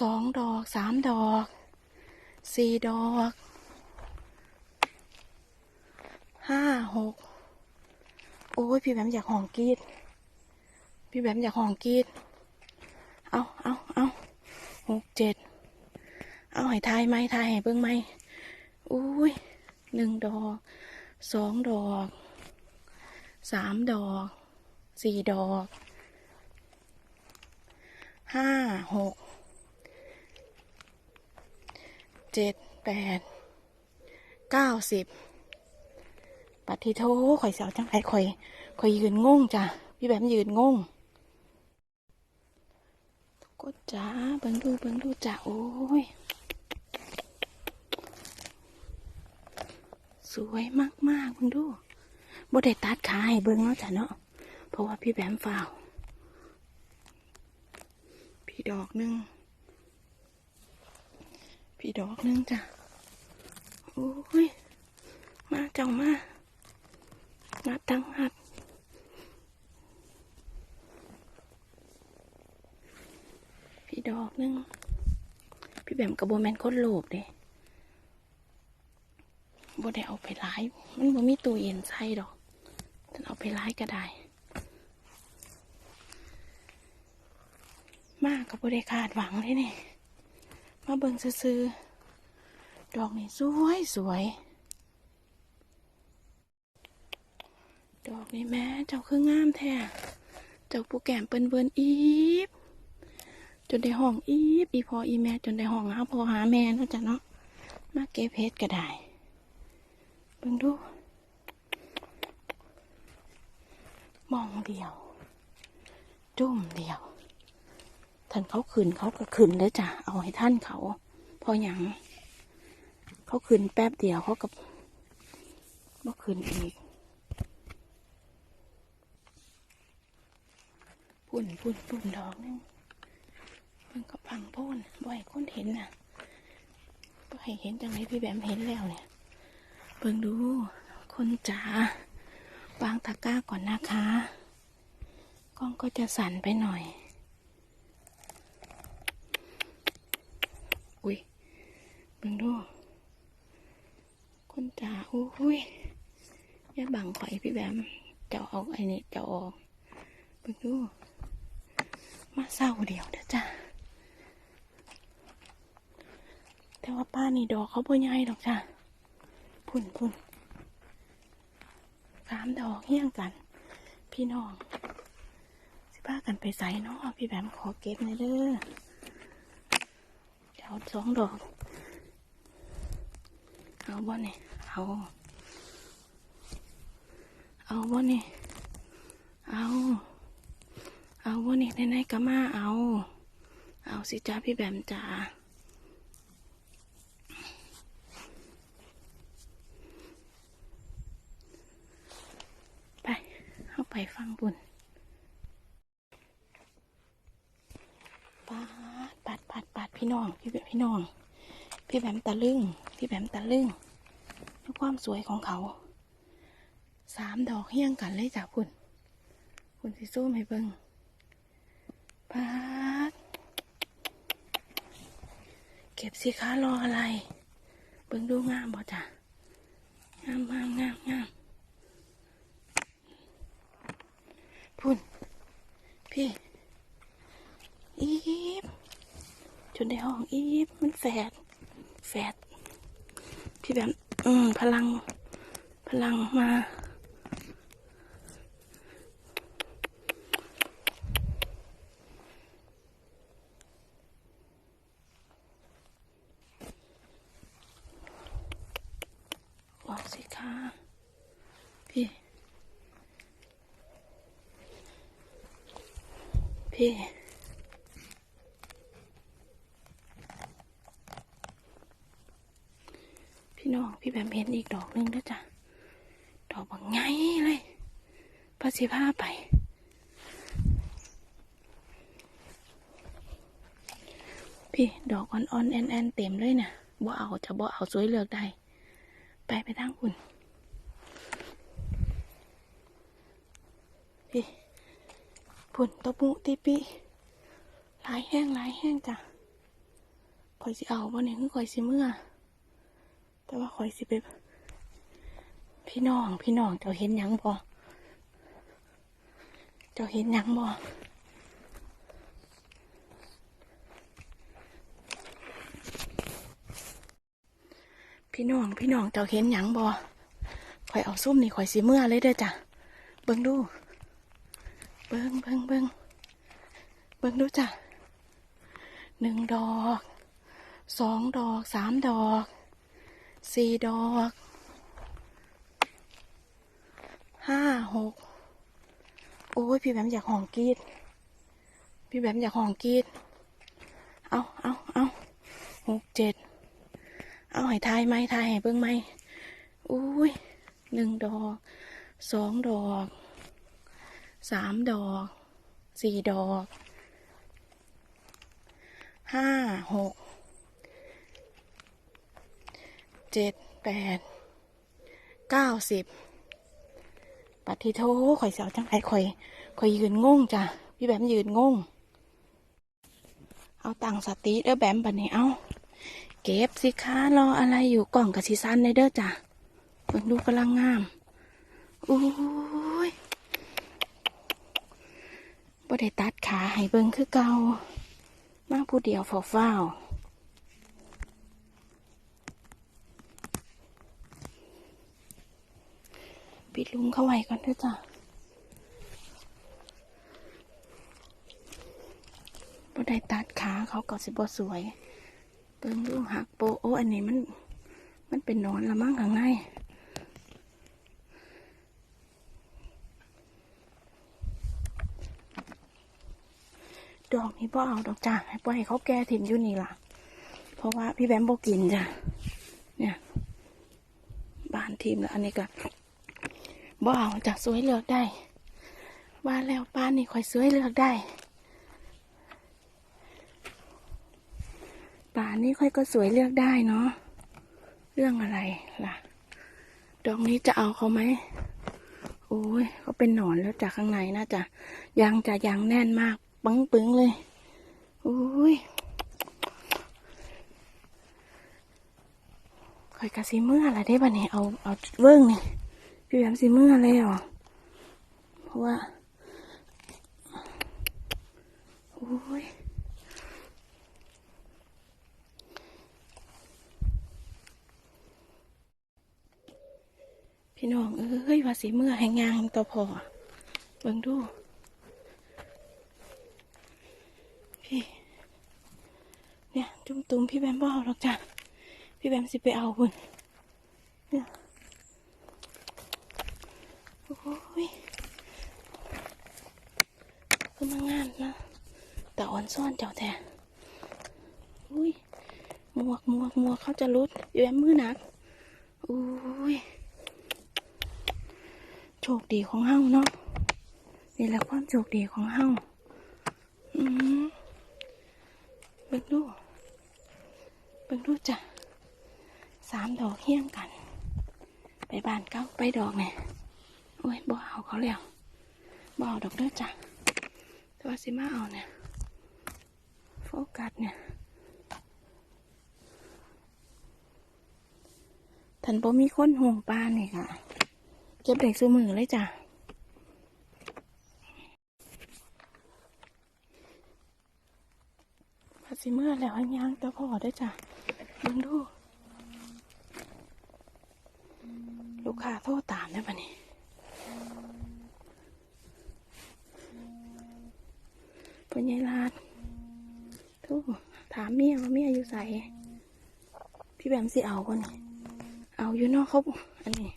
สองดอกสามดอกสี่ดอกห้าหกโอ้ยพี่แบมอยากห้องกีด พี่แบมอยากห้องกีด เอาเอาเอาหกเจ็ดเอาให้ทายไหมทายให้เบิ่งไหมอุ้ยหนึ่งดอกสองดอกสามดอกสี่ดอกห้าหก เจ็ดแปดเก้าสิบปัดทีโทข่อยเสียวจังไรข่อยข่อยยืนงงจ้ะพี่แบมยืนงงก็จ้าเบิ่งดูเบิ่งดูจ้ะโอ้ย สวยมากๆเบิ่งดูบ่ได้ตัดขาให้เบิ่งเนาะจ้ะเนาะเพราะว่าพี่แบมฝ่าวพี่ดอกหนึ่ง พี่ดอกนึงจ้ะ โอ้ย มาเจ้ามามาตั้งหัดพี่ดอกนึง พี่แบมกับโบแมนโคนโลภเด้บ่ได้เอาไปไลาย มันบ่มีตู้เย็นใส่ดอกฉันเอาไปไลายก็ได้ มากกับบ่ได้คาดหวังเลยนี่ มาเบิ่งซื้อๆดอกนี่สวยสวย ดอกนี่แม่เจ้าคืองามแท้ เจ้าผู้แก้มเปิ้นเบิ่นอีบจนได้ห้องอีบอีพออีแม่จนได้ห้องหาพอหาแม่เนาะจ้ะเนาะ มาเก็บเพชรก็ได้เบิ่งดูมองเดียว จุ่มเดียว ท่านเขาขึ้นเขาก็ขึ้นเลยจ้ะเอาให้ท่านเขาพออย่างเขาขึ้นแป๊บเดียวเขาก็บ่ขึ้นอีกพุ่นพุ่นพุ่นดอกนึงเพิ่งกับพังโพ่นบ่ให้คนเห็นน่ะบ่ให้เห็นจังไรพี่แบมเห็นแล้วเนี่ยเบิ่งดูคนจ๋าวางตะกร้าก่อนนะคะกล้องก็จะสั่นไปหน่อย อุ้ยเบิ่งดูคนจ๋าอุ้ยอย่าบังข่อยพี่แบมเจะเอาไอ้นี่เจะออกเบิ่งดูมาเศร้าเดียวเด้อจ้าแต่ว่าป้านี่ดอกเขาบ่ใหญ่ดอกจ้าพุ่นพุ่นสามดอกเฮี้ยงกัน พี่น้อง สิพากันไปใส่เนาะพี่แบมขอเก็บหน่อยเด้อ เดี๋ยวสองดอก เอาบ่เนี่ยเอาเอาบ่เนี่ยเอาเอาบ่เนี่ยไหนๆก็มาเอา เอาสิจ้าพี่แบมจ้าไปเข้าไปฟังบุญปาดปัดปัดปัด พี่น้อง พี่แบบพี่น้อง พี่แบมตะลึง พี่แบมตะลึงด้วยความสวยของเขาสามดอกเฮี้ยงกันเลยจ้ะคุณคุณสิสู้ให้เบิงปาดเก็บสิคะรออะไร เบิ้งดูงามบ่จ้ะงามงามงามงามพุ่นพี่อี จนในห้องอีฟมันแฝดแฝดพี่แบบ อืม พลัง พลังมาวางสิคะพี่พี่ พี่น้องพี่แบมเห็นอีกดอกหนึงแล้วจ้ะดอกบางไงเลยพระสิผ้าไป พี่ดอกอ่อนๆแอนๆเต็มเลยนะ่ะบ่เอาจะบ่เอาสวยเลือกได้ ไปไปทางคุณพี่พุ่นตะปุติปิหลายแห้งหลายแห้งจ้ะข่อยสิเอาบ่เนี่ยคือข่อยสิเมื่อ แต่ว่าข่อยสิไปพี่น้องพี่น้องเจ้าเห็นหยังบ่เจ้าเห็นหยังบ่พี่น้องพี่น้องเจ้าเห็นหยังบ่ข่อยเอาซุ่มนี่ข่อยสิเมื่อเลยเด้อจ้ะเบิ่งดู เบิ่งเบิ่งเบิ่งเบิ่งดูจ้ะหนึ่งดอกสองดอกสามดอก สี่ดอก ห้าหก โอ้ย พี่แบมอยากห้องกีด พี่แบมอยากห้องกีด เอาเอาเอาหกเจ็ด เอาให้ทายไหมทายให้เบิ่งไหมอุ้ยหนึ่งดอก สองดอก สามดอก สี่ดอก ห้าหก เจ็ดแปดเก้าสิบปัดทีโทข่อยเสียวจังไรข่อยข่อยยืนงงจ้ะพี่แบมยืนงง เอาตังสติเด้อแบมบัดนี้เอาเก็บสิคะรออะไรอยู่กล่องกับซีซันในเด้อจ้ะเพิ่งดูกำลังงามอุ้ยบ่ได้ตัดขาให้เบิ่งคือเก่ามาผู้เดียวเฝ้าๆ ปิดลุงเข้าไว้ก่อนเด้อจ้ะบ่ได้ตัดขาเขาก็สิบ่สวย เบิ่งดูหักโปะโออันนี้มัน มันเป็นนอนละมั้งข้างในดอกนี้พ่อเอาดอกจ้าให้ปล่อยให้เขาแก่ถิ่มอยู่นี่ล่ะ เพราะว่าพี่แบมโบกินจ้ะเนี่ย บานทีมแล้วอันนี้ก็ บ่เอาจ้ะสวยเลือกได้บ้านแล้วป้านนี่ค่อยสวยเลือกได้ป่านี้ค่อยก็สวยเลือกได้เนาะเรื่องอะไรล่ะ ดอกนี้จะเอาเขาไหมโอ้ยเขาเป็นหนอนแล้วจากข้างในน่าจะยังจะยังแน่นมากปังปึงเลยโอ้ยคอยกระซิเมื่ออะไรได้บ้านี่เอาเอาเวิ้งนี่ พี่แอมซิเมื่อเลยเหรอเพราะว่า โอ้ยพี่น้องเอ้ยว่าสีเมื่อแหงงางตัวพอเบิ่งดู พี่ เนี่ย จุ่มตุ้มพี่แบมบเอาหรอกจ้ะ พี่แบมสิไปเอาคุณเนี่ย โอ้ยก็มางานนะแต่อ่อนซ่อนเจ้าแท้อุ้ยหมวกหมวกหมวกเขาจะรุดพี่แบมมือหนักอุ้ยโชคดีของเฮาเนาะนี่แหละความโชคดีของเฮาอืมเบิ่งดูเบิ่งดูจ้ะสามดอกเฮี้ยงกัน ไปบ้านเก้าไปดอกเนี่ย อ้ยบ่เอาเขาแล้วบ่เอาดอกเด้อจ้ะแต่ว่าสิมาเอาเนี่ยโฟกัสเนี่ยท่านบ่มีคนห่วงปานนี่ค่ะ เก็บเด็กซื้อมือเลยจ้ะภาษีเมื่อแล้วย่างตะพอได้จ้ะเบิ่งดู ลูกค้าโทษตามได้ปะนี่ เป็นยายลาดทุกถามเมียว่าเมียอยู่ใส่พี่แบมสิเอาคนนี่เอาอยู่นอกเขาอันนี้